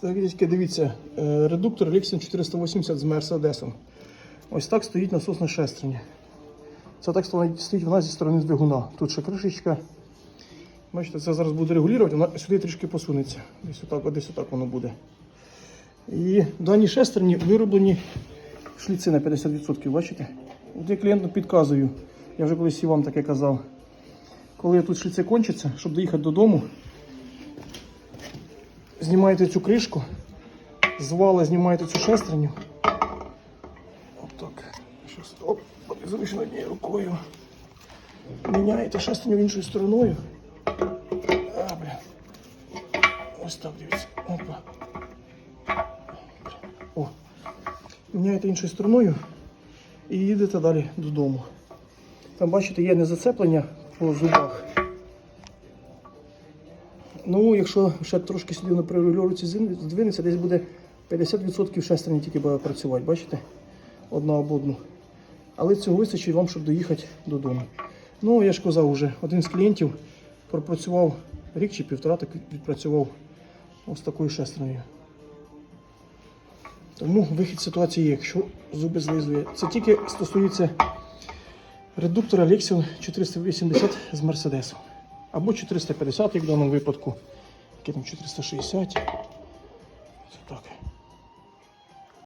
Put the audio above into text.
Так, дядьки, дивіться, е, редуктор Lexin 480 з Мерседесом. Ось так стоїть насос на. Це так стоїть вона зі сторони двигуна. Тут ще кришечка. Бачите, це зараз буде регулювати, вона сюди трішки посунеться. Десь отак, десь отак воно буде. І дані шестерні вироблені шліци на 50%, бачите? От я клієнту підказую. Я вже колись і вам таке казав. Коли тут шліци кончаться, щоб доїхати додому, знімаєте цю кришку, з вала знімаєте цю шестерню. Отак. Щас, оп, зручно однією рукою. Міняєте шестерню іншою стороною. А, бля. Ось так, дивіться. Опа. О. Міняєте іншою стороною і їдете далі додому. Там, бачите, є незацеплення по зубах. Ну, якщо ще трошки сюди на прирегулювати здвинеться, десь буде 50% шестерні тільки буде працювати, бачите? Одна об одну. Але цього вистачить вам, щоб доїхати додому. Ну, я ж казав уже, один з клієнтів пропрацював рік чи півтора, так відпрацював ось такою шестернею. Тому вихід ситуації є, якщо зуби злизує. Це тільки стосується редуктора Lexion 480 з Мерседесом. Або 450, як в даному випадку. яке там 460. Це так.